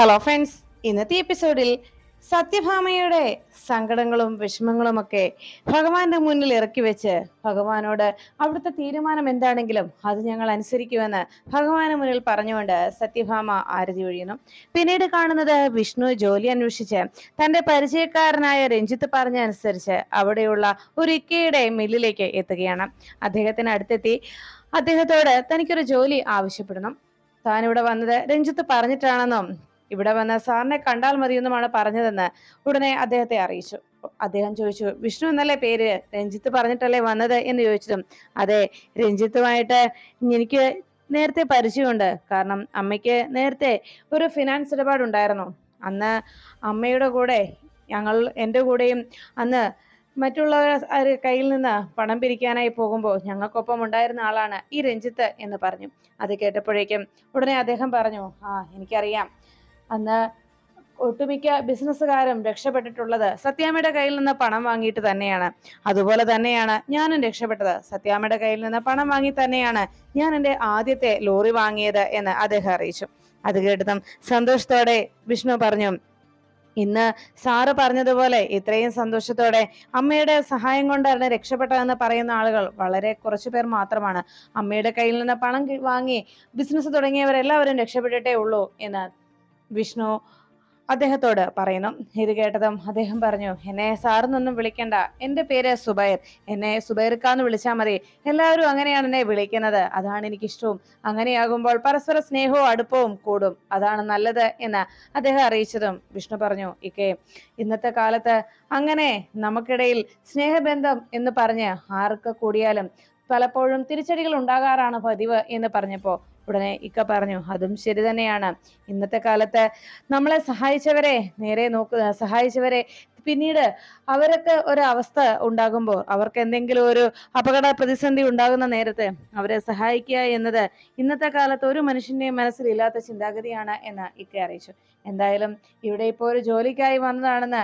Hello friends ഇന്നത്തെ എപ്പിസോഡിൽ സത്യഭാമയുടെ സങ്കടങ്ങളും വിഷമങ്ങളും ഒക്കെ ഭഗവാന്റെ മുന്നിൽ ഇറക്കി വെച്ച് ഭഗവാനോട് അവിടുത്തെ തീരുമാനം എന്താണെങ്കിലും അത് ഞങ്ങൾ അനുസരിക്കുമെന്ന് ഭഗവാന് മുന്നിൽ പറഞ്ഞുകൊണ്ട് സത്യഭാമ ആരതി ഒഴിയുന്നു. പിന്നീട് കാണുന്നത് വിഷ്ണു ജോലി അന്വേഷിച്ച് തന്റെ പരിചയക്കാരനായ രഞ്ജിത്ത് പറഞ്ഞ അനുസരിച്ച് അവിടെയുള്ള ഒരു ഇക്കയുടെ മില്ലിലേക്ക് എത്തുകയാണ്. അദ്ദേഹത്തിന് അടുത്തെത്തി അദ്ദേഹത്തോട് തനിക്കൊരു ജോലി ആവശ്യപ്പെടണം താൻ ഇവിടെ വന്നത് രഞ്ജിത്ത് പറഞ്ഞിട്ടാണെന്നും ഇവിടെ വന്ന സാറിനെ കണ്ടാൽ മതിയെന്നുമാണ് പറഞ്ഞതെന്ന് ഉടനെ അദ്ദേഹത്തെ അറിയിച്ചു. അദ്ദേഹം ചോദിച്ചു വിഷ്ണു എന്നല്ലേ പേര്? രഞ്ജിത്ത് പറഞ്ഞിട്ടല്ലേ വന്നത്? എന്ന് ചോദിച്ചതും അതെ രഞ്ജിത്തുമായിട്ട് എനിക്ക് നേരത്തെ പരിചയമുണ്ട്. കാരണം അമ്മയ്ക്ക് നേരത്തെ ഒരു ഫിനാൻസ് ഇടപാടുണ്ടായിരുന്നു. അന്ന് അമ്മയുടെ കൂടെ ഞങ്ങൾ എന്റെ കൂടെയും അന്ന് മറ്റുള്ളവർ കയ്യിൽ നിന്ന് പണം പിരിക്കാനായി പോകുമ്പോൾ ഞങ്ങൾക്കൊപ്പം ഉണ്ടായിരുന്ന ആളാണ് ഈ രഞ്ജിത്ത് എന്ന് പറഞ്ഞു. അത് കേട്ടപ്പോഴേക്കും ഉടനെ അദ്ദേഹം പറഞ്ഞു ആ എനിക്കറിയാം. അന്ന് ഒട്ടുമിക്ക ബിസിനസ്സുകാരും രക്ഷപ്പെട്ടിട്ടുള്ളത് സത്യാമ്മയുടെ കയ്യിൽ നിന്ന് പണം വാങ്ങിയിട്ട് തന്നെയാണ്. അതുപോലെ തന്നെയാണ് ഞാനും രക്ഷപ്പെട്ടത്. സത്യാമ്മയുടെ കയ്യിൽ നിന്ന് പണം വാങ്ങി തന്നെയാണ് ഞാൻ എന്റെ ആദ്യത്തെ ലോറി വാങ്ങിയത് എന്ന് അദ്ദേഹം അറിയിച്ചു. അത് കേട്ടതും സന്തോഷത്തോടെ വിഷ്ണു പറഞ്ഞു ഇന്ന് സാറ് പറഞ്ഞതുപോലെ ഇത്രയും സന്തോഷത്തോടെ അമ്മയുടെ സഹായം കൊണ്ടാണ് രക്ഷപ്പെട്ടതെന്ന് പറയുന്ന ആളുകൾ വളരെ കുറച്ചു പേർ മാത്രമാണ്. അമ്മയുടെ കയ്യിൽ നിന്ന് പണം വാങ്ങി ബിസിനസ് തുടങ്ങിയവരെല്ലാവരും രക്ഷപ്പെട്ടിട്ടേ ഉള്ളൂ എന്ന് വിഷ്ണു അദ്ദേഹത്തോട് പറയുന്നു. ഇത് കേട്ടതും അദ്ദേഹം പറഞ്ഞു എന്നെ സാറിനൊന്നും വിളിക്കണ്ട. എന്റെ പേര് സുബൈർ. എന്നെ സുബൈർക്കാന്ന് വിളിച്ചാൽ മതി. എല്ലാവരും അങ്ങനെയാണ് എന്നെ വിളിക്കുന്നത്. അതാണ് എനിക്കിഷ്ടവും. അങ്ങനെയാകുമ്പോൾ പരസ്പര സ്നേഹവും അടുപ്പവും കൂടും. അതാണ് നല്ലത് എന്ന് അദ്ദേഹം അറിയിച്ചതും വിഷ്ണു പറഞ്ഞു. ഇക്കെ ഇന്നത്തെ കാലത്ത് അങ്ങനെ നമുക്കിടയിൽ സ്നേഹബന്ധം എന്ന് പറഞ്ഞ് ആർക്ക് കൂടിയാലും പലപ്പോഴും തിരിച്ചടികൾ ഉണ്ടാകാറാണ് പതിവ് എന്ന് പറഞ്ഞപ്പോ ഉടനെ ഇക്ക പറഞ്ഞു അതും ശരി തന്നെയാണ്. ഇന്നത്തെ കാലത്ത് നമ്മളെ സഹായിച്ചവരെ നേരെ നോക്കുക സഹായിച്ചവരെ പിന്നീട് അവരൊക്കെ ഒരു അവസ്ഥ ഉണ്ടാകുമ്പോൾ അവർക്ക് എന്തെങ്കിലും ഒരു അപകട പ്രതിസന്ധി ഉണ്ടാകുന്ന നേരത്തെ അവരെ സഹായിക്കുക എന്നത് ഇന്നത്തെ കാലത്ത് ഒരു മനുഷ്യന്റെയും മനസ്സിൽ ഇല്ലാത്ത ചിന്താഗതിയാണ് എന്ന് ഇക്ക അറിയിച്ചു. എന്തായാലും ഇവിടെ ഇപ്പോൾ ഒരു ജോലിക്കായി വന്നതാണെന്ന്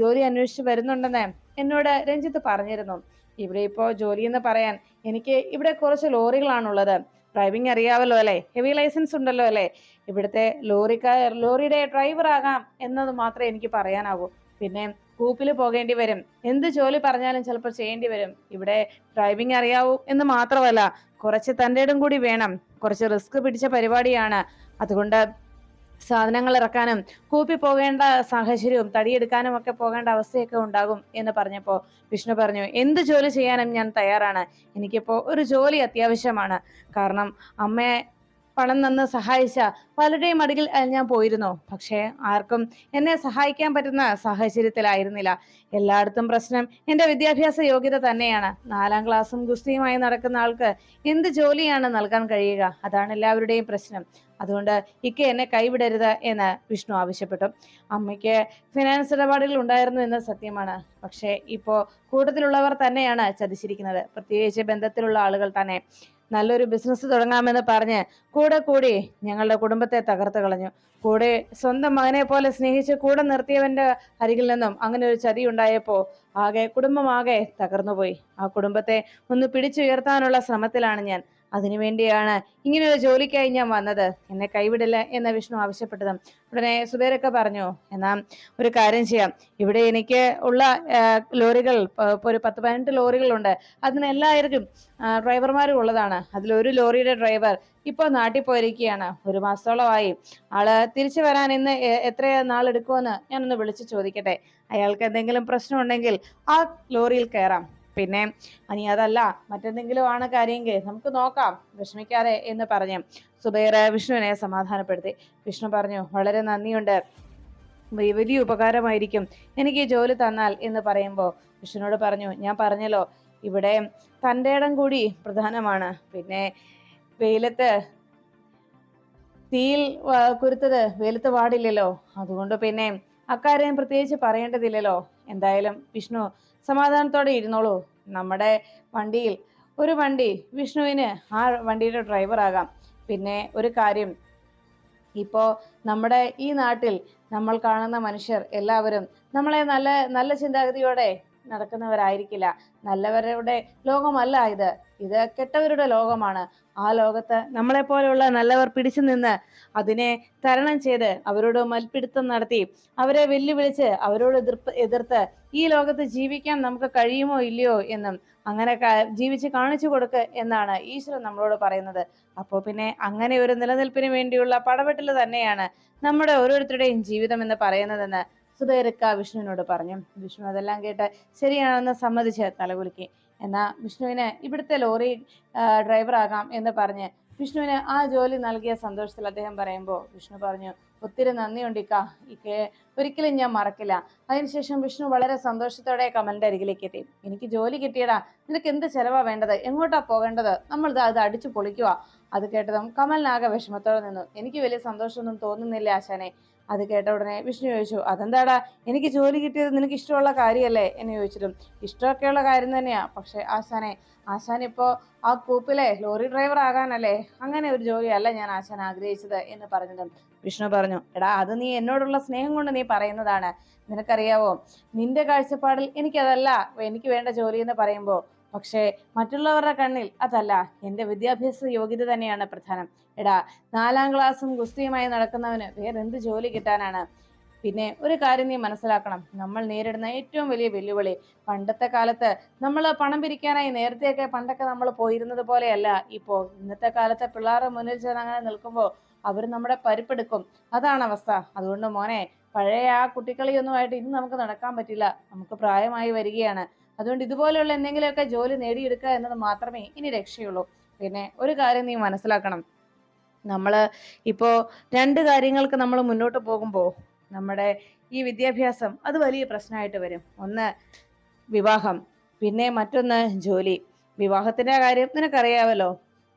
ജോലി അന്വേഷിച്ച് വരുന്നുണ്ടെന്ന് എന്നോട് രഞ്ജിത്ത് പറഞ്ഞിരുന്നു. ഇവിടെ ഇപ്പോൾ ജോലി എന്ന് പറയാൻ എനിക്ക് ഇവിടെ കുറച്ച് ലോറികളാണുള്ളത്. ഡ്രൈവിംഗ് അറിയാമല്ലോ അല്ലേ? ഹെവി ലൈസൻസ് ഉണ്ടല്ലോ അല്ലേ? ഇവിടുത്തെ ലോറിക്കാർ ലോറിയുടെ ഡ്രൈവർ ആകാം എന്നത് മാത്രമേ എനിക്ക് പറയാനാവൂ. പിന്നെ കൂപ്പിൽ പോകേണ്ടി വരും. എന്ത് ജോലി പറഞ്ഞാലും ചിലപ്പോൾ ചെയ്യേണ്ടി വരും. ഇവിടെ ഡ്രൈവിംഗ് അറിയാവൂ എന്ന് മാത്രമല്ല കുറച്ച് തന്റെ കൂടി വേണം. കുറച്ച് റിസ്ക് പിടിച്ച പരിപാടിയാണ്. അതുകൊണ്ട് സാധനങ്ങൾ ഇറക്കാനും കൂപ്പി പോകേണ്ട സാഹചര്യവും തടിയെടുക്കാനും ഒക്കെ പോകേണ്ട അവസ്ഥയൊക്കെ ഉണ്ടാകും എന്ന് പറഞ്ഞപ്പോൾ വിഷ്ണു പറഞ്ഞു എന്ത് ജോലി ചെയ്യാനും ഞാൻ തയ്യാറാണ്. എനിക്കിപ്പോൾ ഒരു ജോലി അത്യാവശ്യമാണ്. കാരണം അമ്മയെ പണം തന്ന് സഹായിച്ച പലരുടെയും അടുക്കിൽ ഞാൻ പോയിരുന്നു. പക്ഷേ ആർക്കും എന്നെ സഹായിക്കാൻ പറ്റുന്ന സാഹചര്യത്തിലായിരുന്നില്ല. എല്ലായിടത്തും പ്രശ്നം എന്റെ വിദ്യാഭ്യാസ യോഗ്യത തന്നെയാണ്. നാലാം ക്ലാസ്സും ഗുസ്തിയുമായി നടക്കുന്ന ആൾക്ക് എന്ത് ജോലിയാണ് നൽകാൻ കഴിയുക? അതാണ് എല്ലാവരുടെയും പ്രശ്നം. അതുകൊണ്ട് ഇക്ക എന്നെ കൈവിടരുത് എന്ന് വിഷ്ണു ആവശ്യപ്പെട്ടു. അമ്മയ്ക്ക് ഫിനാൻസ് ഇടപാടുകൾ ഉണ്ടായിരുന്നു എന്ന് സത്യമാണ്. പക്ഷേ ഇപ്പോൾ കൂട്ടത്തിലുള്ളവർ തന്നെയാണ് ചതിച്ചിരിക്കുന്നത്. പ്രത്യേകിച്ച് ബന്ധത്തിലുള്ള ആളുകൾ തന്നെ. നല്ലൊരു ബിസിനസ് തുടങ്ങാമെന്ന് പറഞ്ഞ് കൂടെ കൂടി ഞങ്ങളുടെ കുടുംബത്തെ തകർത്ത് കളഞ്ഞു. കൂടെ സ്വന്തം മകനെ പോലെ സ്നേഹിച്ച് കൂടെ നിർത്തിയവന്റെ അരികിൽ നിന്നും അങ്ങനെ ഒരു ചതി ഉണ്ടായപ്പോൾ ആകെ കുടുംബമാകെ തകർന്നുപോയി. ആ കുടുംബത്തെ ഒന്ന് പിടിച്ചുയർത്താനുള്ള ശ്രമത്തിലാണ് ഞാൻ. അതിനുവേണ്ടിയാണ് ഇങ്ങനെ ഒരു ജോലിക്കായി ഞാൻ വന്നത്. എന്നെ കൈവിടില്ല എന്ന് വിഷ്ണു ആവശ്യപ്പെട്ടതും. ഉടനെ സുബേരൊക്കെ പറഞ്ഞു എന്നാ ഒരു കാര്യം ചെയ്യാം. ഇവിടെ എനിക്ക് ഉള്ള ലോറികൾ ഒരു പത്ത് പതിനെട്ട് ലോറികളുണ്ട്. അതിനെല്ലാവർക്കും ഡ്രൈവർമാരും ഉള്ളതാണ്. അതിലൊരു ലോറിയുടെ ഡ്രൈവർ ഇപ്പോൾ നാട്ടിൽ പോയിരിക്കുകയാണ്. ഒരു മാസത്തോളമായി. ആൾ തിരിച്ചു വരാൻ ഇന്ന് എത്ര നാളെടുക്കുമെന്ന് ഞാനൊന്ന് വിളിച്ചു ചോദിക്കട്ടെ. അയാൾക്ക് എന്തെങ്കിലും പ്രശ്നമുണ്ടെങ്കിൽ ആ ലോറിയിൽ കയറാം. പിന്നെ അനി അതല്ല മറ്റെന്തെങ്കിലും ആണ് കാര്യമെങ്കിൽ നമുക്ക് നോക്കാം വിഷമിക്കാതെ എന്ന് പറഞ്ഞ് സുബൈർ വിഷ്ണുവിനെ സമാധാനപ്പെടുത്തി. വിഷ്ണു പറഞ്ഞു വളരെ നന്ദിയുണ്ട്. വലിയ ഉപകാരമായിരിക്കും എനിക്ക് ജോലി തന്നാൽ എന്ന് പറയുമ്പോൾ വിഷ്ണുനോട് പറഞ്ഞു ഞാൻ പറഞ്ഞല്ലോ ഇവിടെ തന്റെ ഇടം കൂടി പ്രധാനമാണ്. പിന്നെ വെയിലത്ത് തീയിൽ കുരുത്തത് വെയിലത്ത് പാടില്ലല്ലോ അതുകൊണ്ട് പിന്നെ അക്കാര്യം പ്രത്യേകിച്ച് പറയേണ്ടതില്ലല്ലോ. എന്തായാലും വിഷ്ണു സമാധാനത്തോടെ ഇരുന്നോളൂ. നമ്മുടെ വണ്ടിയിൽ. ഒരു വണ്ടി വിഷ്ണുവിന് ആ വണ്ടിയുടെ ഡ്രൈവർ ആകാം. പിന്നെ ഒരു കാര്യം ഇപ്പോൾ നമ്മുടെ ഈ നാട്ടിൽ നമ്മൾ കാണുന്ന മനുഷ്യർ എല്ലാവരും നമ്മളെ നല്ല നല്ല ചിന്താഗതിയോടെ നടക്കുന്നവരായിരിക്കില്ല. നല്ലവരുടെ ലോകമല്ല ഇത്. ഇത് കെട്ടവരുടെ ലോകമാണ്. ആ ലോകത്ത് നമ്മളെ പോലെയുള്ള നല്ലവർ പിടിച്ചു നിന്ന് അതിനെ തരണം ചെയ്ത് അവരോട് മൽപ്പിടുത്തം നടത്തി അവരെ വെല്ലുവിളിച്ച് അവരോട് എതിർപ്പ് എതിർത്ത് ഈ ലോകത്ത് ജീവിക്കാൻ നമുക്ക് കഴിയുമോ ഇല്ലയോ എന്നും അങ്ങനെ ജീവിച്ച് കാണിച്ചു കൊടുക്ക് എന്നാണ് ഈശ്വരൻ നമ്മളോട് പറയുന്നത്. അപ്പോൾ പിന്നെ അങ്ങനെ ഒരു നിലനിൽപ്പിന് വേണ്ടിയുള്ള പടപെട്ടൽ തന്നെയാണ് നമ്മുടെ ഓരോരുത്തരുടെയും ജീവിതം എന്ന് പറയുന്നതെന്ന് സുധൈരക്ക വിഷ്ണുവിനോട് പറഞ്ഞു. വിഷ്ണു അതെല്ലാം കേട്ട് ശരിയാണെന്ന് സമ്മതിച്ച് തലകുലുക്കി. എന്നാ വിഷ്ണുവിന് ഇവിടുത്തെ ലോറി ഡ്രൈവർ ആകാം എന്ന് പറഞ്ഞ് വിഷ്ണുവിന് ആ ജോലി നൽകിയ സന്തോഷത്തിൽ അദ്ദേഹം പറയുമ്പോൾ വിഷ്ണു പറഞ്ഞു ഒത്തിരി നന്ദിയുണ്ട് ഇക്ക. ഇക്കെ ഒരിക്കലും ഞാൻ മറക്കില്ല. അതിനുശേഷം വിഷ്ണു വളരെ സന്തോഷത്തോടെ കമലിന്റെ അരികിലേക്ക് എത്തി. എനിക്ക് ജോലി കിട്ടിയടാ. നിനക്ക് എന്ത് ചെലവാ വേണ്ടത്? എങ്ങോട്ടാ പോകേണ്ടത്? നമ്മൾ അത് അടിച്ചു പൊളിക്കുക അത് കേട്ടതും കമലിനാകെ വിഷമത്തോടെ നിന്നു. എനിക്ക് വലിയ സന്തോഷമൊന്നും തോന്നുന്നില്ല ആശാനെ. അത് കേട്ട ഉടനെ വിഷ്ണു ചോദിച്ചു അതെന്താടാ? എനിക്ക് ജോലി കിട്ടിയത് നിനക്ക് ഇഷ്ടമുള്ള കാര്യമല്ലേ? എന്ന് ചോദിച്ചിട്ടും ഇഷ്ടമൊക്കെയുള്ള കാര്യം തന്നെയാ. പക്ഷെ ആശാനെ ആശാൻ ഇപ്പോൾ ആ കൂപ്പിലെ ലോറി ഡ്രൈവർ ആകാനല്ലേ? അങ്ങനെ ഒരു ജോലിയല്ല ഞാൻ ആശാൻ ആഗ്രഹിച്ചത് എന്ന് പറഞ്ഞതും വിഷ്ണു പറഞ്ഞു എടാ അത് നീ എന്നോടുള്ള സ്നേഹം കൊണ്ട് നീ പറയുന്നതാണ്. നിനക്കറിയാവോ നിന്റെ കാഴ്ചപ്പാടിൽ എനിക്കതല്ല എനിക്ക് വേണ്ട ജോലി എന്ന് പറയുമ്പോൾ പക്ഷേ മറ്റുള്ളവരുടെ കണ്ണിൽ അതല്ല. എന്റെ വിദ്യാഭ്യാസ യോഗ്യത തന്നെയാണ് പ്രധാനം. എടാ നാലാം ക്ലാസ്സും ഗുസ്തിയുമായി നടക്കുന്നവന് വേറെന്ത് ജോലി കിട്ടാനാണ്? പിന്നെ ഒരു കാര്യം നീ മനസ്സിലാക്കണം. നമ്മൾ നേരിടുന്ന ഏറ്റവും വലിയ വെല്ലുവിളി പണ്ടത്തെ കാലത്ത് നമ്മൾ പണം പിരിക്കാനായി നേരത്തെയൊക്കെ പണ്ടൊക്കെ നമ്മൾ പോയിരുന്നത് പോലെയല്ല. ഇപ്പോൾ ഇന്നത്തെ കാലത്തെ പിള്ളേരുടെ മുന്നിൽ ചെന്ന് അങ്ങനെ നിൽക്കുമ്പോൾ അവർ നമ്മുടെ പരിപ്പെടുക്കും. അതാണ് അവസ്ഥ. അതുകൊണ്ട് മോനെ പഴയ ആ കുട്ടിക്കളിയൊന്നുമായിട്ട് ഇന്ന് നമുക്ക് നടക്കാൻ പറ്റില്ല. നമുക്ക് പ്രായമായി വരികയാണ്. അതുകൊണ്ട് ഇതുപോലെയുള്ള എന്തെങ്കിലുമൊക്കെ ജോലി നേടിയെടുക്കുക എന്നത് മാത്രമേ ഇനി രക്ഷയുള്ളൂ. പിന്നെ ഒരു കാര്യം നീ മനസ്സിലാക്കണം. നമ്മൾ ഇപ്പോൾ രണ്ട് കാര്യങ്ങൾക്ക് നമ്മൾ മുന്നോട്ട് പോകുമ്പോൾ നമ്മുടെ ഈ വിദ്യാഭ്യാസം അത് വലിയ പ്രശ്നമായിട്ട് വരും. ഒന്ന് വിവാഹം പിന്നെ മറ്റൊന്ന് ജോലി. വിവാഹത്തിന്റെ കാര്യം നിനക്കറിയാമല്ലോ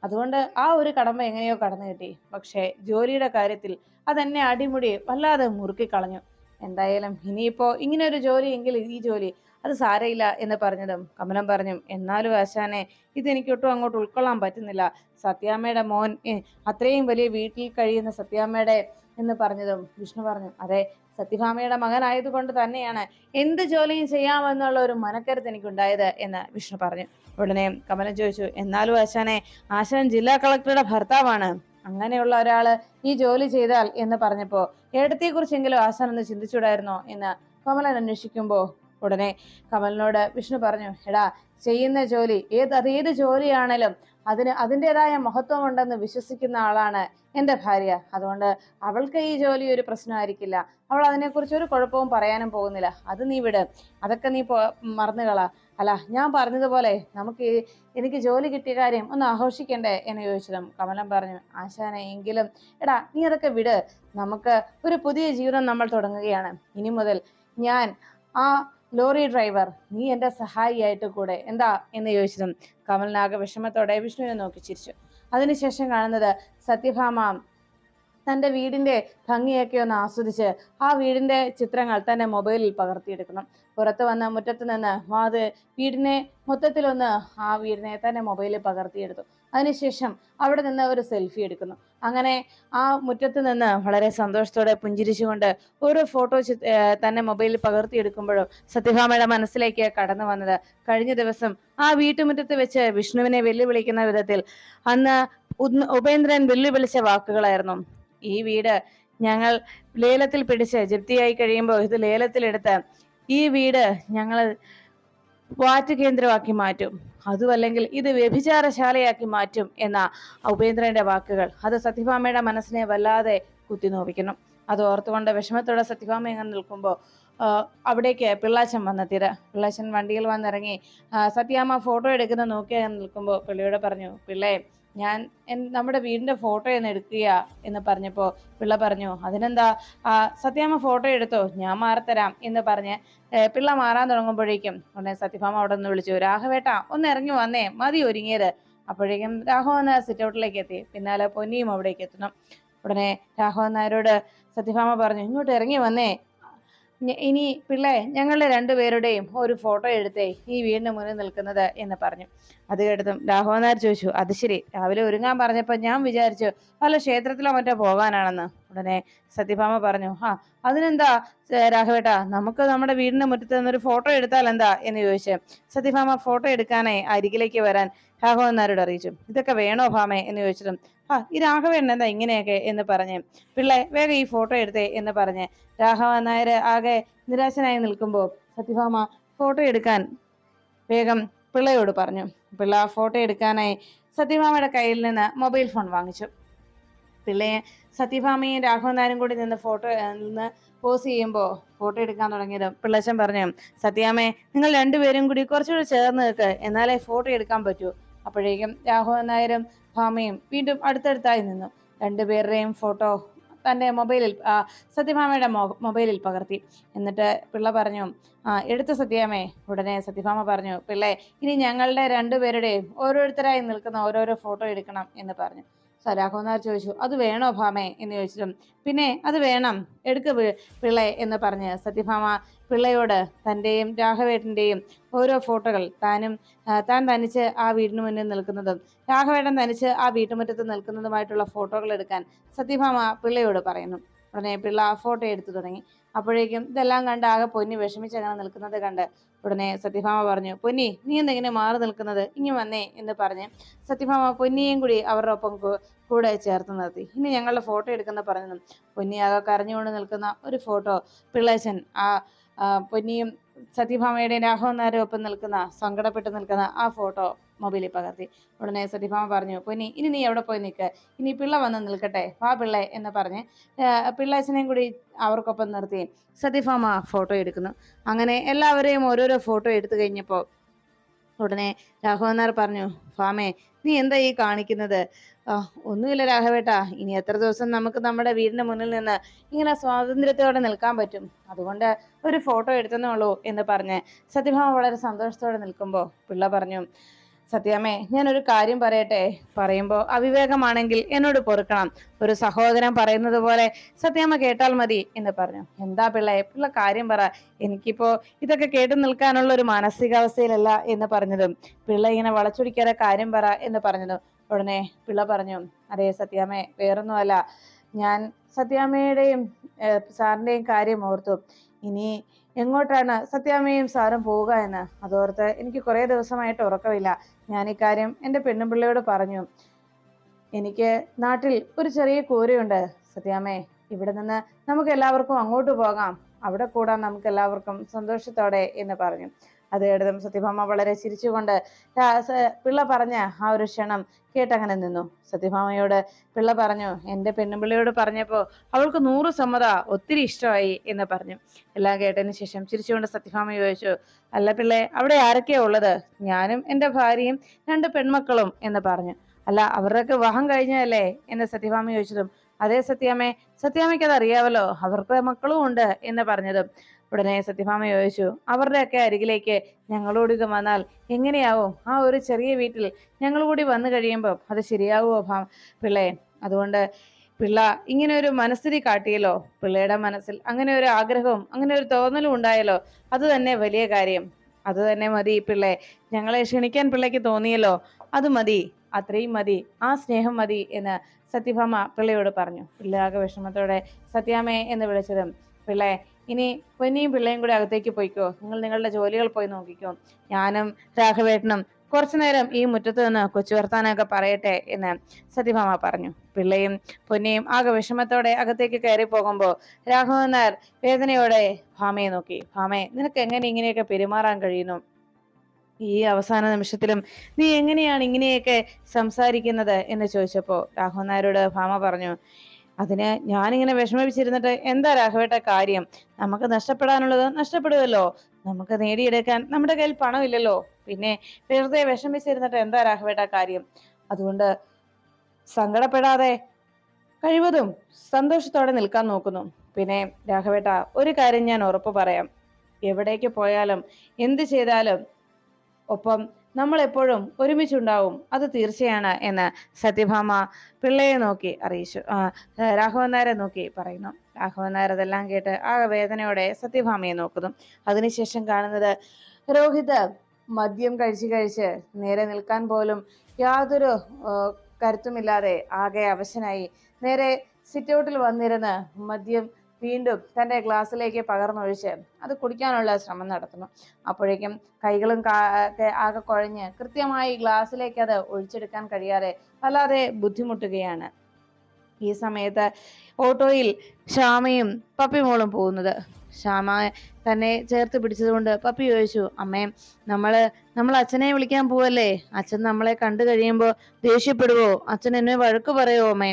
അതുകൊണ്ട് ആ ഒരു കടമ എങ്ങനെയോ കടന്നു കിട്ടി. പക്ഷേ ജോലിയുടെ കാര്യത്തിൽ അതെന്നെ അടിമുടി വല്ലാതെ മുറുക്കി കളഞ്ഞു എന്തായാലും ഇനിയിപ്പോൾ ഇങ്ങനെ ഒരു ജോലിയെങ്കിൽ ഈ ജോലി അത് സാരയില്ല എന്ന് പറഞ്ഞതും കമലം പറഞ്ഞു എന്നാലും ആശാനെ ഇതെനിക്കൊട്ടും അങ്ങോട്ട് ഉൾക്കൊള്ളാൻ പറ്റുന്നില്ല. സത്യാമ്മയുടെ മോൻ അത്രയും വലിയ വീട്ടിൽ കഴിയുന്ന സത്യാമ്മയുടെ എന്ന് പറഞ്ഞതും വിഷ്ണു പറഞ്ഞു. അതെ സത്യഭാമയുടെ മകനായതുകൊണ്ട് തന്നെയാണ് എന്ത് ജോലിയും ചെയ്യാമെന്നുള്ള ഒരു മനക്കരുത്ത് എനിക്കുണ്ടായത് എന്ന് വിഷ്ണു പറഞ്ഞു. ഉടനെ കമലൻ ചോദിച്ചു എന്നാലും ആശാനെ ആശാൻ ജില്ലാ കളക്ടറുടെ ഭർത്താവാണ്. അങ്ങനെയുള്ള ഒരാൾ ഈ ജോലി ചെയ്താൽ എന്ന് പറഞ്ഞപ്പോ ഏടത്തെ കുറിച്ചെങ്കിലും ആശാൻ ഒന്ന് ചിന്തിച്ചൂടായിരുന്നോ എന്ന് കമലൻ അന്വേഷിക്കുമ്പോ ഉടനെ കമലിനോട് വിഷ്ണു പറഞ്ഞു എടാ ചെയ്യുന്ന ജോലി ഏത് അത് ഏത് ജോലിയാണേലും അതിന് അതിന്റെതായ മഹത്വമുണ്ടെന്ന് വിശ്വസിക്കുന്ന ആളാണ് എന്റെ ഭാര്യ. അതുകൊണ്ട് അവൾക്ക് ഈ ജോലി ഒരു പ്രശ്നമായിരിക്കില്ല. അവൾ അതിനെക്കുറിച്ച് ഒരു കുഴപ്പവും പറയാനും പോകുന്നില്ല. അത് നീ വിട്. അതൊക്കെ നീ പോ മറന്നുകള അല്ല ഞാൻ പറഞ്ഞതുപോലെ നമുക്ക് എനിക്ക് ജോലി കിട്ടിയ കാര്യം ഒന്ന് ആഘോഷിക്കണ്ടേ? എന്ന് ചോദിച്ചതും കമലം പറഞ്ഞു ആശാനെ എങ്കിലും എടാ നീ അതൊക്കെ വിട്. നമുക്ക് ഒരു പുതിയ ജീവിതം നമ്മൾ തുടങ്ങുകയാണ്. ഇനി മുതൽ ഞാൻ ആ ലോറി ഡ്രൈവർ നീ എന്റെ സഹായിയായിട്ട് കൂടെ എന്താ? എന്ന് ചോദിച്ചതും കമൽനാഗ വിഷമത്തോടെ വിഷ്ണുവിനെ നോക്കി ചിരിച്ചു. അതിനുശേഷം കാണുന്നത് സത്യഭാമ തന്റെ വീടിന്റെ ഭംഗിയൊക്കെ ഒന്ന് ആസ്വദിച്ച് ആ വീടിന്റെ ചിത്രങ്ങൾ തന്റെ മൊബൈലിൽ പകർത്തിയെടുക്കണം. പുറത്ത് വന്ന മുറ്റത്ത് നിന്ന് വാത് വീടിനെ മൊത്തത്തിലൊന്ന് ആ വീടിനെ തന്റെ മൊബൈലിൽ പകർത്തിയെടുത്തു. അതിനുശേഷം അവിടെ നിന്ന് ഒരു സെൽഫി എടുക്കുന്നു. അങ്ങനെ ആ മുറ്റത്ത് നിന്ന് വളരെ സന്തോഷത്തോടെ പുഞ്ചിരിച്ചുകൊണ്ട് ഓരോ ഫോട്ടോ തന്നെ മൊബൈലിൽ പകർത്തിയെടുക്കുമ്പോഴും സത്യഭാമയുടെ മനസ്സിലേക്ക് കടന്നു വന്നത് കഴിഞ്ഞ ദിവസം ആ വീട്ടുമുറ്റത്ത് വെച്ച് വിഷ്ണുവിനെ വെല്ലുവിളിക്കുന്ന വിധത്തിൽ അന്ന് ഉപേന്ദ്രൻ വെല്ലുവിളിച്ച വാക്കുകളായിരുന്നു. ഈ വീട് ഞങ്ങൾ ലേലത്തിൽ പിടിച്ച് ജപ്തിയായി കഴിയുമ്പോൾ ഇത് ലേലത്തിലെടുത്ത് ഈ വീട് ഞങ്ങൾ വാറ്റ് കേന്ദ്രമാക്കി മാറ്റും. അതുമല്ലെങ്കിൽ ഇത് വ്യഭിചാരശാലയാക്കി മാറ്റും എന്ന ഉപേന്ദ്രന്റെ വാക്കുകൾ. അത് സത്യഭാമയുടെ മനസ്സിനെ വല്ലാതെ കുത്തിനോവിക്കുന്നു. അത് ഓർത്തുകൊണ്ട് വിഷമത്തോടെ സത്യഭാമ ഇങ്ങനെ നിൽക്കുമ്പോൾ അവിടേക്ക് പിള്ളാച്ചൻ വന്നെത്തിയത് പിള്ളാച്ചൻ വണ്ടിയിൽ വന്നിറങ്ങി സത്യാമ്മ ഫോട്ടോ എടുക്കുന്ന നോക്കി നിൽക്കുമ്പോൾ പിള്ളയോട് പറഞ്ഞു പിള്ളേ ഞാൻ നമ്മുടെ വീടിന്റെ ഫോട്ടോ ഒന്ന് എടുക്കുക എന്ന് പറഞ്ഞപ്പോൾ പിള്ള പറഞ്ഞു അതിനെന്താ? സത്യാമ്മ ഫോട്ടോ എടുത്തോ? ഞാൻ മാറത്തരാം എന്ന് പറഞ്ഞ് പിള്ള മാറാൻ തുടങ്ങുമ്പോഴേക്കും ഉടനെ സത്യഭാമ അവിടെ നിന്ന് വിളിച്ചു രാഘവേട്ട ഒന്ന് ഇറങ്ങി വന്നേ മതി ഒരുങ്ങിയത്. അപ്പോഴേക്കും രാഘവൻ നായർ സിറ്റ് ഔട്ടിലേക്ക് എത്തി പിന്നാലെ പൊന്നിയും അവിടേക്ക് എത്തണം. ഉടനെ രാഘവൻ നായരോട് സത്യഭാമ പറഞ്ഞു ഇങ്ങോട്ട് ഇറങ്ങി വന്നേ ഇനി പിള്ളേ ഞങ്ങളുടെ രണ്ടുപേരുടെയും ഒരു ഫോട്ടോ എടുത്തേ ഈ വീടിന് മുന്നിൽ നിൽക്കുന്നത് എന്ന് പറഞ്ഞു. അത് കേട്ടതും രാഘവനാർ ചോദിച്ചു അത് ശരി. രാവിലെ ഒരുങ്ങാൻ പറഞ്ഞപ്പോൾ ഞാൻ വിചാരിച്ചു വല്ല ക്ഷേത്രത്തിലോ മറ്റോ പോകാനാണെന്ന്. ഉടനെ സത്യഭാമ പറഞ്ഞു ആ അതിനെന്താ രാഘവേട്ടാ നമുക്ക് നമ്മുടെ വീടിന്റെ മുറ്റത്ത് നിന്നൊരു ഫോട്ടോ എടുത്താൽ എന്താ? എന്ന് ചോദിച്ച് സത്യഭാമ ഫോട്ടോ എടുക്കാനായി അരികിലേക്ക് വരാൻ രാഘവൻ നായരോട് അറിയിച്ചു. ഇതൊക്കെ വേണോ ഭാമേ? എന്ന് ചോദിച്ചതും ആ ഈ രാഘവേട്ടൻ എന്താ ഇങ്ങനെയൊക്കെ? എന്ന് പറഞ്ഞ് പിള്ളേ വേഗം ഈ ഫോട്ടോ എടുത്തേ എന്ന് പറഞ്ഞ് രാഘവൻ നായർ ആകെ നിരാശനായി നിൽക്കുമ്പോൾ സത്യഭാമ ഫോട്ടോ എടുക്കാൻ വേഗം പിള്ളയോട് പറഞ്ഞു. പിള്ള ഫോട്ടോ എടുക്കാനായി സത്യഭാമയുടെ കയ്യിൽ നിന്ന് മൊബൈൽ ഫോൺ വാങ്ങിച്ചു. പിള്ളയെ സത്യഭാമയും രാഘവൻ നായരും കൂടി നിന്ന് ഫോട്ടോ നിന്ന് പോസ് ചെയ്യുമ്പോൾ ഫോട്ടോ എടുക്കാൻ തുടങ്ങിയത് പിള്ളച്ചൻ പറഞ്ഞു സത്യാമ്മേ നിങ്ങൾ രണ്ടുപേരും കൂടി കുറച്ചുകൂടി ചേർന്ന് നിൽക്ക് എന്നാലേ ഫോട്ടോ എടുക്കാൻ പറ്റൂ. അപ്പോഴേക്കും രാഘവൻ നായരും ഭാമയും വീണ്ടും അടുത്തടുത്തായി നിന്നു. രണ്ടുപേരുടെയും ഫോട്ടോ തന്റെ മൊബൈലിൽ സത്യഭാമയുടെ മൊബൈലിൽ പകർത്തി. എന്നിട്ട് പിള്ള പറഞ്ഞു എടുത്ത സത്യാമേ ഉടനെ സത്യഭാമ പറഞ്ഞു പിള്ളേ ഇനി ഞങ്ങളുടെ രണ്ടുപേരുടെയും ഓരോരുത്തരായി നിൽക്കുന്ന ഓരോരോ ഫോട്ടോ എടുക്കണം എന്ന് പറഞ്ഞു. സരാഘവനാർ ചോദിച്ചു അത് വേണോ ഭാമേ? എന്ന് ചോദിച്ചിട്ടും പിന്നെ അത് വേണം എടുക്ക പിള്ളേ എന്ന് പറഞ്ഞ് സത്യഭാമ പിള്ളയോട് തന്റെയും രാഘവേട്ടന്റെയും ഓരോ ഫോട്ടോകൾ താനും താൻ തനിച്ച് ആ വീടിന് മുന്നിൽ നിൽക്കുന്നതും രാഘവേട്ടൻ തനിച്ച് ആ വീട്ടുമുറ്റത്ത് നിൽക്കുന്നതുമായിട്ടുള്ള ഫോട്ടോകൾ എടുക്കാൻ സത്യഭാമ പിള്ളയോട് പറയുന്നു. ഉടനെ പിള്ള ആ ഫോട്ടോ എടുത്തു തുടങ്ങി. അപ്പോഴേക്കും ഇതെല്ലാം കണ്ട് ആകെ പൊന്നി വിഷമിച്ച് അങ്ങനെ നിൽക്കുന്നത് കണ്ട് ഉടനെ സത്യഭാമ പറഞ്ഞു പൊന്നി നീ എന്തെങ്ങനെ മാറി നിൽക്കുന്നത്? ഇനി വന്നേ എന്ന് പറഞ്ഞ് സത്യഭാമ പൊന്നിയെയും കൂടി അവരുടെ ഒപ്പം കൂടെ ചേർത്ത് നിർത്തി. ഇനി ഞങ്ങളുടെ ഫോട്ടോ എടുക്കുന്ന പറഞ്ഞു പൊന്നി ആകെ കരഞ്ഞുകൊണ്ട് നിൽക്കുന്ന ഒരു ഫോട്ടോ പിള്ളേശൻ ആ പൊന്നിയും സത്യഭാമയുടെയും രാഘവൻ നായരും ഒപ്പം നിൽക്കുന്ന സങ്കടപ്പെട്ട് നിൽക്കുന്ന ആ ഫോട്ടോ. മൊബൈലിൽ പകർത്തി. ഉടനെ സത്യഭാമ പറഞ്ഞു പൊന്നി ഇനി നീ എവിടെ പോയി നിൽക്ക് ഇനി പിള്ള വന്ന് നിൽക്കട്ടെ. വാ പിള്ളേ എന്ന് പറഞ്ഞ് പിള്ളേച്ചനെയും കൂടി അവർക്കൊപ്പം നിർത്തി. സത്യഭാമ ഫോട്ടോ എടുക്കുന്നു. അങ്ങനെ എല്ലാവരെയും ഓരോരോ ഫോട്ടോ എടുത്തു കഴിഞ്ഞപ്പോൾ ഉടനെ രാഘവന്നാർ പറഞ്ഞു ഫാമേ നീ എന്താ ഈ കാണിക്കുന്നത്? ഒന്നുമില്ല രാഘവേട്ടാ. ഇനി എത്ര ദിവസം നമുക്ക് നമ്മുടെ വീടിന്റെ മുന്നിൽ നിന്ന് ഇങ്ങനെ സ്വാതന്ത്ര്യത്തോടെ നിൽക്കാൻ പറ്റും? അതുകൊണ്ട് ഒരു ഫോട്ടോ എടുത്തെന്നേ ഉള്ളൂ എന്ന് പറഞ്ഞ് സത്യഭാമ വളരെ സന്തോഷത്തോടെ നിൽക്കുമ്പോൾ പിള്ള പറഞ്ഞു സത്യാമ്മേ ഞാനൊരു കാര്യം പറയട്ടെ? പറയുമ്പോൾ അവിവേകമാണെങ്കിൽ എന്നോട് പൊറുക്കണം. ഒരു സഹോദരൻ പറയുന്നത് പോലെ സത്യാമ്മ കേട്ടാൽ മതി എന്ന് പറഞ്ഞു. എന്താ പിള്ള എപ്പോഴുള്ള കാര്യം പറ. എനിക്കിപ്പോ ഇതൊക്കെ കേട്ടു നിൽക്കാനുള്ള ഒരു മാനസികാവസ്ഥയിലല്ല എന്ന് പറഞ്ഞതും. പിള്ള ഇങ്ങനെ വളച്ചൊടിക്കാതെ കാര്യം പറ എന്ന് പറഞ്ഞതും. ഉടനെ പിള്ള പറഞ്ഞു അതെ സത്യാമ്മേ വേറൊന്നുമല്ല. ഞാൻ സത്യാമ്മയുടെയും സാറിന്റെയും കാര്യം ഓർത്തു. ഇനി എങ്ങോട്ടാണ്? സത്യാമ്മയും സാറും പോവുക എന്ന്. അതോർത്ത് എനിക്ക് കുറേ ദിവസമായിട്ട് ഉറക്കമില്ല. ഞാൻ ഇക്കാര്യം എന്റെ പെണ്ണുപിള്ളയോട് പറഞ്ഞു. എനിക്ക് നാട്ടിൽ ഒരു ചെറിയ കൂരയുണ്ട്. സത്യാമ്മേ ഇവിടെ നിന്ന് നമുക്ക് എല്ലാവർക്കും അങ്ങോട്ട് പോകാം. അവിടെ കൂടാൻ നമുക്ക് എല്ലാവർക്കും സന്തോഷത്തോടെ എന്ന് പറഞ്ഞു. അത് കേട്ടതും സത്യഭാമ വളരെ ചിരിച്ചുകൊണ്ട് പിള്ള പറഞ്ഞ ആ ഒരു ക്ഷണം കേട്ടങ്ങനെ നിന്നു. സത്യഭാമയോട് പിള്ള പറഞ്ഞു എന്റെ പെണ്ണുപിള്ളയോട് പറഞ്ഞപ്പോൾ അവൾക്ക് നൂറ് സമ്മത ഒത്തിരി ഇഷ്ടമായി എന്ന് പറഞ്ഞു. എല്ലാം കേട്ടതിന് ശേഷം ചിരിച്ചുകൊണ്ട് സത്യഭാമ ചോദിച്ചു അല്ല പിള്ളേ അവിടെ ആരൊക്കെയാ ഉള്ളത്? ഞാനും എന്റെ ഭാര്യയും രണ്ട് പെൺമക്കളും എന്ന് പറഞ്ഞു. അല്ല അവരുടെയൊക്കെ വിവാഹം കഴിഞ്ഞതല്ലേ? എന്ന് സത്യഭാമ ചോദിച്ചതും അതേ സത്യാമ്മേ സത്യാമയ്ക്ക് അത് അറിയാവല്ലോ അവർക്ക് മക്കളും ഉണ്ട് എന്ന് പറഞ്ഞതും. ഉടനെ സത്യഭാമ ചോദിച്ചു അവരുടെയൊക്കെ അരികിലേക്ക് ഞങ്ങളോടൊക്കെ വന്നാൽ എങ്ങനെയാവും? ആ ഒരു ചെറിയ വീട്ടിൽ ഞങ്ങൾ കൂടി വന്നു കഴിയുമ്പോൾ അത് ശരിയാവുമോ ഭാ പിള്ളേ അതുകൊണ്ട് പിള്ള ഇങ്ങനെ ഒരു മനസ്ഥിതി കാട്ടിയല്ലോ പിള്ളയുടെ മനസ്സിൽ. അങ്ങനെ ഒരു ആഗ്രഹവും അങ്ങനെ ഒരു തോന്നലും ഉണ്ടായല്ലോ. അത് തന്നെ വലിയ കാര്യം. അത് തന്നെ മതി പിള്ളേ. ഞങ്ങളെ ക്ഷണിക്കാൻ പിള്ളയ്ക്ക് തോന്നിയല്ലോ. അത് മതി അത്രയും മതി ആ സ്നേഹം മതി എന്ന് സത്യഭാമ പിള്ളയോട് പറഞ്ഞു. പിള്ളേ ആകെ വിഷമത്തോടെ സത്യാമയെ എന്ന് വിളിച്ചതും പിള്ളേ ഇനി പൊന്നിയും പിള്ളയും കൂടി അകത്തേക്ക് പോയിക്കോ. നിങ്ങൾ നിങ്ങളുടെ ജോലികൾ പോയി നോക്കിക്കോ. ഞാനും രാഘവേട്ടനും കുറച്ചു നേരം ഈ മുറ്റത്ത് നിന്ന് കൊച്ചു വർത്താനൊക്കെ പറയട്ടെ എന്ന് സത്യഭാമ പറഞ്ഞു. പിള്ളയും പൊന്നിയും ആകെ വിഷമത്തോടെ അകത്തേക്ക് കയറി പോകുമ്പോൾ രാഘവൻ നായർ വേദനയോടെ ഭാമയെ നോക്കി. ഭാമയെ നിനക്ക് എങ്ങനെ ഇങ്ങനെയൊക്കെ പെരുമാറാൻ കഴിയുന്നു? ഈ അവസാന നിമിഷത്തിലും നീ എങ്ങനെയാണ് ഇങ്ങനെയൊക്കെ സംസാരിക്കുന്നത്? എന്ന് ചോദിച്ചപ്പോൾ രാഘവൻ നായരോട് ഭാമ പറഞ്ഞു അതിന് ഞാനിങ്ങനെ വിഷമിപ്പിച്ചിരുന്നിട്ട് എന്താ രാഘവേട്ട കാര്യം? നമുക്ക് നഷ്ടപ്പെടാനുള്ളത് നഷ്ടപ്പെടുമല്ലോ നമുക്ക് നേടിയെടുക്കാൻ നമ്മുടെ കയ്യിൽ പണമില്ലല്ലോ. പിന്നെ വെറുതെ വിഷമിച്ചിരുന്നിട്ട് എന്താ രാഘവേട്ട കാര്യം? അതുകൊണ്ട് സങ്കടപ്പെടാതെ കഴിവതും സന്തോഷത്തോടെ നിൽക്കാൻ നോക്കുന്നു. പിന്നെ രാഘവേട്ട ഒരു കാര്യം ഞാൻ ഉറപ്പ് പറയാം. എവിടേക്ക് പോയാലും എന്ത് ചെയ്താലും ഒപ്പം നമ്മൾ എപ്പോഴും ഒരുമിച്ചുണ്ടാവും. അത് തീർച്ചയാണ് എന്ന് സത്യഭാമ പിള്ളയെ നോക്കി അറിയിച്ചു. രാഘവൻ നായരെ നോക്കി പറയുന്നു. രാഘവൻ നായർ അതെല്ലാം കേട്ട് ആ വേദനയോടെ സത്യഭാമയെ നോക്കുന്നു. അതിനുശേഷം കാണുന്നത് രോഹിത് മദ്യം കഴിച്ച് കഴിച്ച് നേരെ നിൽക്കാൻ പോലും യാതൊരു കരുത്തുമില്ലാതെ ആകെ അവശനായി നേരെ സിറ്റൗട്ടിൽ വന്നിരുന്ന് മദ്യം വീണ്ടും തന്റെ ഗ്ലാസ്സിലേക്ക് പകർന്നൊഴിച്ച് അത് കുടിക്കാനുള്ള ശ്രമം നടത്തുന്നു. അപ്പോഴേക്കും കൈകളും ആകെ കുഴഞ്ഞ് കൃത്യമായി ഗ്ലാസ്സിലേക്ക് അത് ഒഴിച്ചെടുക്കാൻ കഴിയാതെ വല്ലാതെ ബുദ്ധിമുട്ടുകയാണ്. ഈ സമയത്ത് ഓട്ടോയിൽ ശ്യാമയും പപ്പിമോളും പോകുന്നത്. ശ്യാമ തന്നെ ചേർത്ത് പിടിച്ചതുകൊണ്ട് പപ്പി ചോദിച്ചു അമ്മേ നമ്മൾ നമ്മൾ അച്ഛനെ വിളിക്കാൻ പോവല്ലേ? അച്ഛൻ നമ്മളെ കണ്ടു കഴിയുമ്പോൾ ദേഷ്യപ്പെടുവോ? അച്ഛൻ എന്നെ വഴക്ക് പറയുമോ അമ്മേ?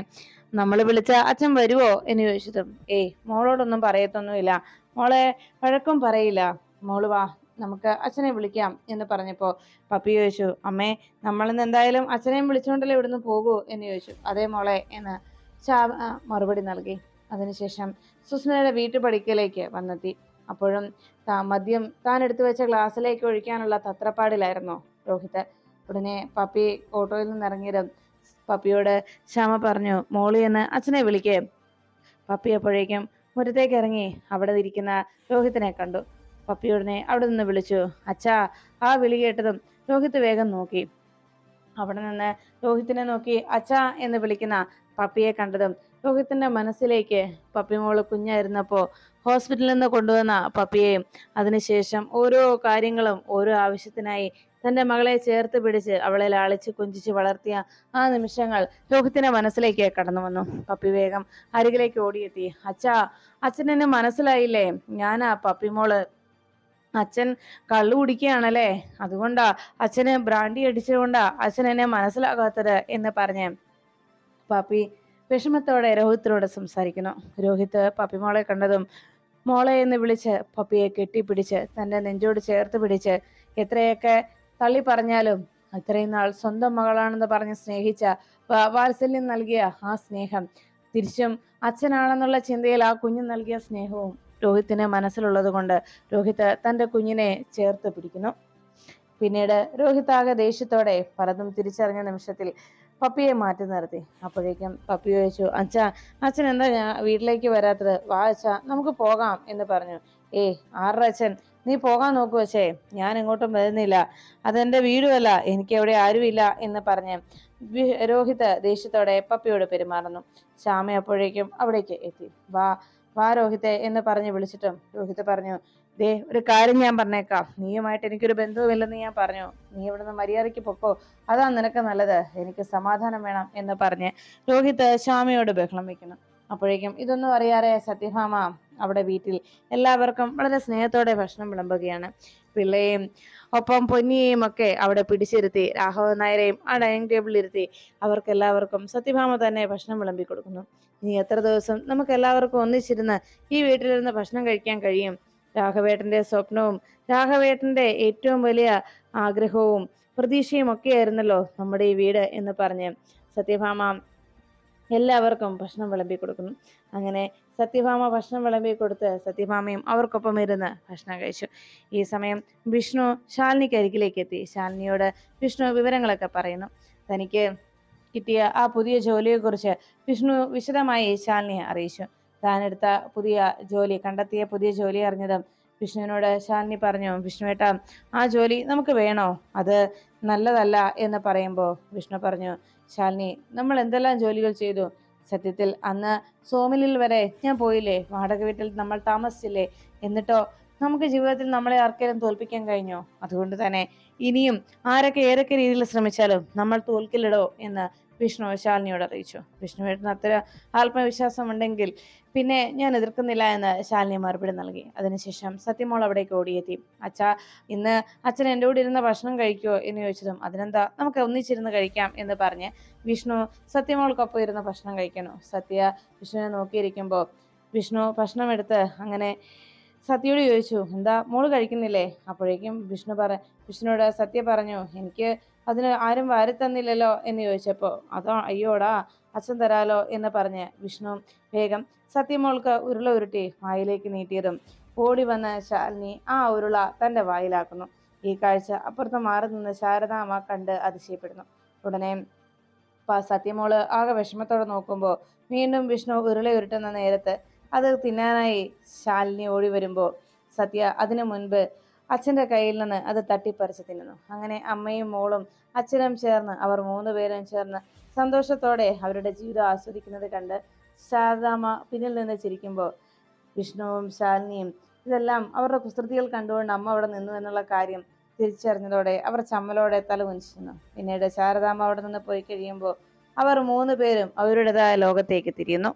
നമ്മൾ വിളിച്ച അച്ഛൻ വരുവോ? എന്ന് ചോദിച്ചതും ഏയ് മോളോടൊന്നും പറയത്തൊന്നുമില്ല. മോളെ വഴക്കും പറയില്ല. മോൾ വാ നമുക്ക് അച്ഛനെ വിളിക്കാം. എന്ന് പറഞ്ഞപ്പോൾ പപ്പി ചോദിച്ചു അമ്മേ നമ്മളിന്ന് എന്തായാലും അച്ഛനെയും വിളിച്ചുകൊണ്ടല്ലേ ഇവിടുന്ന് പോകൂ? എന്ന് ചോദിച്ചു അതേ മോളെ എന്ന് ചാ മറുപടി നൽകി. അതിനുശേഷം സുസ്മയുടെ വീട്ടുപടിക്കലേക്ക് വന്നെത്തി. അപ്പോഴും താ മദ്യം താൻ എടുത്തു വെച്ച ഗ്ലാസ്സിലേക്ക് ഒഴിക്കാനുള്ള തത്രപ്പാടിലായിരുന്നു രോഹിത്. ഉടനെ പപ്പി ഓട്ടോയിൽ നിന്ന് ഇറങ്ങിയതും പപ്പിയോട് ശ്യാമ പറഞ്ഞു മോളി എന്ന് അച്ഛനെ വിളിക്കേ. പപ്പി അപ്പോഴേക്കും മുറ്റത്തേക്ക് ഇറങ്ങി അവിടെ ഇരിക്കുന്ന രോഹിത്തിനെ കണ്ടു. പപ്പിയോടനെ അവിടെ നിന്ന് വിളിച്ചു അച്ഛാ ആ വിളി കേട്ടതും രോഹിത്ത് വേഗം നോക്കി. അവിടെ നിന്ന് രോഹിത്തിനെ നോക്കി അച്ഛാ എന്ന് വിളിക്കുന്ന പപ്പിയെ കണ്ടതും രോഹിത്തിന്റെ മനസ്സിലേക്ക് പപ്പി മോൾ കുഞ്ഞായിരുന്നപ്പോൾ ഹോസ്പിറ്റലിൽ നിന്ന് കൊണ്ടുവന്ന പപ്പിയെയും അതിനുശേഷം ഓരോ കാര്യങ്ങളും ഓരോ ആവശ്യത്തിനായി തന്റെ മകളെ ചേർത്ത് പിടിച്ച് അവളെ ലാളിച്ച് കുഞ്ചിച്ച് വളർത്തിയ ആ നിമിഷങ്ങൾ രോഹിത്തിന്റെ മനസ്സിലേക്ക് കടന്നു വന്നു. പപ്പി വേഗം അരികിലേക്ക് ഓടിയെത്തി. അച്ഛാ അച്ഛനെന്നെ മനസ്സിലായില്ലേ? ഞാനാ പപ്പിമോൾ. അച്ഛൻ കള്ളു കുടിക്കുകയാണല്ലേ? അതുകൊണ്ടാ അച്ഛന് ബ്രാൻഡി അടിച്ചതുകൊണ്ടാ അച്ഛൻ എന്നെ മനസ്സിലാകാത്തത് എന്ന് പറഞ്ഞ് പപ്പി വിഷമത്തോടെ രോഹിത്തിനോട് സംസാരിക്കുന്നു. രോഹിത്ത് പപ്പിമോളെ കണ്ടതും മോളെ എന്ന് വിളിച്ച് പപ്പിയെ കെട്ടിപ്പിടിച്ച് തന്റെ നെഞ്ചോട് ചേർത്ത് പിടിച്ച് എത്രയൊക്കെ തള്ളി പറഞ്ഞാലും അത്രയും നാൾ സ്വന്തം മകളാണെന്ന് പറഞ്ഞ് സ്നേഹിച്ച വാത്സല്യം നൽകിയ ആ സ്നേഹം. തിരിച്ചും അച്ഛനാണെന്നുള്ള ചിന്തയിൽ ആ കുഞ്ഞ് നൽകിയ സ്നേഹവും രോഹിത്തിന് മനസ്സിലുള്ളത് കൊണ്ട് രോഹിത് തന്റെ കുഞ്ഞിനെ ചേർത്ത് പിടിക്കുന്നു. പിന്നീട് രോഹിത് ആകെ ദേഷ്യത്തോടെ പലതും തിരിച്ചറിഞ്ഞ നിമിഷത്തിൽ പപ്പിയെ മാറ്റി നിർത്തി. അപ്പോഴേക്കും പപ്പി ചോദിച്ചു അച്ഛ അച്ഛൻ എന്താ ഞാൻ വീട്ടിലേക്ക് വരാത്തത്? വാ അച്ഛ നമുക്ക് പോകാം എന്ന് പറഞ്ഞു. ഏയ് ആറച്ഛൻ നീ പോകാൻ നോക്കു പക്ഷേ ഞാൻ എങ്ങോട്ടും വരുന്നില്ല. അതെന്റെ വീടുമല്ല. എനിക്ക് അവിടെ ആരുമില്ല എന്ന് പറഞ്ഞ് രോഹിത് ദേഷ്യത്തോടെ പപ്പിയോട് പെരുമാറുന്നു. ശ്യാമ അപ്പോഴേക്കും അവിടേക്ക് എത്തി. വാ വാ രോഹിത്തെ എന്ന് പറഞ്ഞ് വിളിച്ചിട്ടും രോഹിത് പറഞ്ഞു ദേ ഒരു കാര്യം ഞാൻ പറഞ്ഞേക്കാം. നീയുമായിട്ട് എനിക്കൊരു ബന്ധവുമില്ലെന്ന് ഞാൻ പറഞ്ഞു. നീ ഇവിടുന്ന് മര്യാദയ്ക്ക് പൊക്കോ. അതാ നിനക്ക് നല്ലത്. എനിക്ക് സമാധാനം വേണം എന്ന് പറഞ്ഞ് രോഹിത് ശ്യാമയോട് ബഹളം വെക്കുന്നു. അപ്പോഴേക്കും ഇതൊന്നും അറിയാതെ സത്യഭാമ അവിടെ വീട്ടിൽ എല്ലാവർക്കും വളരെ സ്നേഹത്തോടെ ഭക്ഷണം വിളമ്പുകയാണ്. പിള്ളയെയും ഒപ്പം പൊന്നിയെയും ഒക്കെ അവിടെ പിടിച്ചിരുത്തി രാഘവൻ നായരെയും ആ ഡൈനിങ് ടേബിളിൽ ഇരുത്തി അവർക്ക് എല്ലാവർക്കും സത്യഭാമ തന്നെ ഭക്ഷണം വിളമ്പി കൊടുക്കുന്നു. ഇനി എത്ര ദിവസം നമുക്ക് എല്ലാവർക്കും ഒന്നിച്ചിരുന്ന് ഈ വീട്ടിലിരുന്ന് ഭക്ഷണം കഴിക്കാൻ കഴിയും? രാഘവേട്ടന്റെ സ്വപ്നവും രാഘവേട്ടന്റെ ഏറ്റവും വലിയ ആഗ്രഹവും പ്രതീക്ഷയും ഒക്കെ ആയിരുന്നല്ലോ നമ്മുടെ ഈ വീട് എന്ന് പറഞ്ഞ്. സത്യഭാമ എല്ലാവർക്കും ഭക്ഷണം വിളമ്പി കൊടുക്കുന്നു. അങ്ങനെ സത്യഭാമ ഭക്ഷണം വിളമ്പി കൊടുത്ത് സത്യഭാമയും അവർക്കൊപ്പം ഇരുന്ന് ഭക്ഷണം കഴിച്ചു. ഈ സമയം വിഷ്ണു ശാലിനിക്ക് അരികിലേക്ക് എത്തി. ശാലിനിയോട് വിഷ്ണു വിവരങ്ങളൊക്കെ പറയുന്നു. തനിക്ക് കിട്ടിയ ആ പുതിയ ജോലിയെക്കുറിച്ച് വിഷ്ണു വിശദമായി ശാലിനിയെ അറിയിച്ചു. താനെടുത്ത പുതിയ ജോലി കണ്ടെത്തിയ പുതിയ ജോലി അറിഞ്ഞതും വിഷ്ണുവിനോട് ശാലിനി പറഞ്ഞു വിഷ്ണുവേട്ട ആ ജോലി നമുക്ക് വേണോ? അത് നല്ലതല്ല എന്ന് പറയുമ്പോൾ വിഷ്ണു പറഞ്ഞു ശാലിനി നമ്മൾ എന്തെല്ലാം ജോലികൾ ചെയ്തു? സത്യത്തിൽ അന്ന് സോമിലിൽ വരെ ഞാൻ പോയില്ലേ? വാടക വീട്ടിൽ നമ്മൾ താമസിച്ചില്ലേ? എന്നിട്ടോ നമുക്ക് ജീവിതത്തിൽ നമ്മളെ ആർക്കെങ്കിലും തോൽപ്പിക്കാൻ കഴിഞ്ഞോ? അതുകൊണ്ട് തന്നെ ഇനിയും ആരൊക്കെ ഏതൊക്കെ രീതിയിൽ ശ്രമിച്ചാലും നമ്മൾ തോൽക്കില്ലടോ എന്ന് വിഷ്ണു ശാലിനിയോട് അറിയിച്ചു. വിഷ്ണുവേട്ടന് അത്ര ആത്മവിശ്വാസം ഉണ്ടെങ്കിൽ പിന്നെ ഞാൻ എതിർക്കുന്നില്ല എന്ന് ശാലിനി മറുപടി നൽകി. അതിനുശേഷം സത്യമോൾ അവിടേക്ക് ഓടിയെത്തി. അച്ഛ ഇന്ന് അച്ഛൻ എന്റെ കൂടെ ഇരുന്ന ഭക്ഷണം കഴിക്കുമോ എന്ന് ചോദിച്ചതും അതിനെന്താ? നമുക്ക് ഒന്നിച്ചിരുന്ന് കഴിക്കാം എന്ന് പറഞ്ഞ് വിഷ്ണു സത്യമോൾക്കൊപ്പം ഇരുന്ന് ഭക്ഷണം കഴിക്കണു സത്യ വിഷ്ണുവിനെ നോക്കിയിരിക്കുമ്പോൾ വിഷ്ണു ഭക്ഷണം എടുത്ത് അങ്ങനെ സത്യയോട് ചോദിച്ചു എന്താ? മോൾ കഴിക്കുന്നില്ലേ? അപ്പോഴേക്കും വിഷ്ണു പറ വിഷ്ണുവോട് സത്യ പറഞ്ഞു എനിക്ക് അതിന് ആരും വാരി തന്നില്ലല്ലോ എന്ന് ചോദിച്ചപ്പോൾ അതോ അയ്യോടാ അച്ഛൻ തരാലോ എന്ന് പറഞ്ഞ് വിഷ്ണു വേഗം സത്യമോൾക്ക് ഉരുള ഉരുട്ടി വായിലേക്ക് നീട്ടിയതും ഓടി വന്ന ശാലിനി ആ ഉരുള തന്റെ വായിലാക്കുന്നു. ഈ കാഴ്ച അപ്പുറത്ത് മാറി നിന്ന് ശാരദാമ്മ കണ്ട് അതിശയപ്പെടുന്നു. ഉടനെ സത്യമോൾ ആകെ വിഷമത്തോടെ നോക്കുമ്പോൾ വീണ്ടും വിഷ്ണു ഉരുള ഉരുട്ടുന്ന നേരത്ത് അത് തിന്നാനായി ശാലിനി ഓടി വരുമ്പോൾ സത്യ അതിനു മുൻപ് അച്ഛന്റെ കയ്യിൽ നിന്ന് അത് തട്ടിപ്പറിച്ച് തിന്നുന്നു. അങ്ങനെ അമ്മയും മോളും അച്ഛനും ചേർന്ന് അവർ മൂന്ന് പേരും ചേർന്ന് സന്തോഷത്തോടെ അവരുടെ ജീവിതം ആസ്വദിക്കുന്നത് കണ്ട് ശാരദാമ്മ പിന്നിൽ നിന്ന് ചിരിക്കുമ്പോൾ വിഷ്ണുവും ശാലിനിയും ഇതെല്ലാം അവരുടെ കുസൃതികൾ കണ്ടുകൊണ്ട് അമ്മ അവിടെ നിന്നു എന്നുള്ള കാര്യം തിരിച്ചറിഞ്ഞതോടെ അവർ ചമ്മലോടെ തല കുഞ്ചിരുന്നു പിന്നീട് ശാരദാമ്മ അവിടെ നിന്ന് പോയി കഴിയുമ്പോൾ അവർ മൂന്ന് പേരും അവരുടേതായ ലോകത്തേക്ക് തിരിയുന്നു.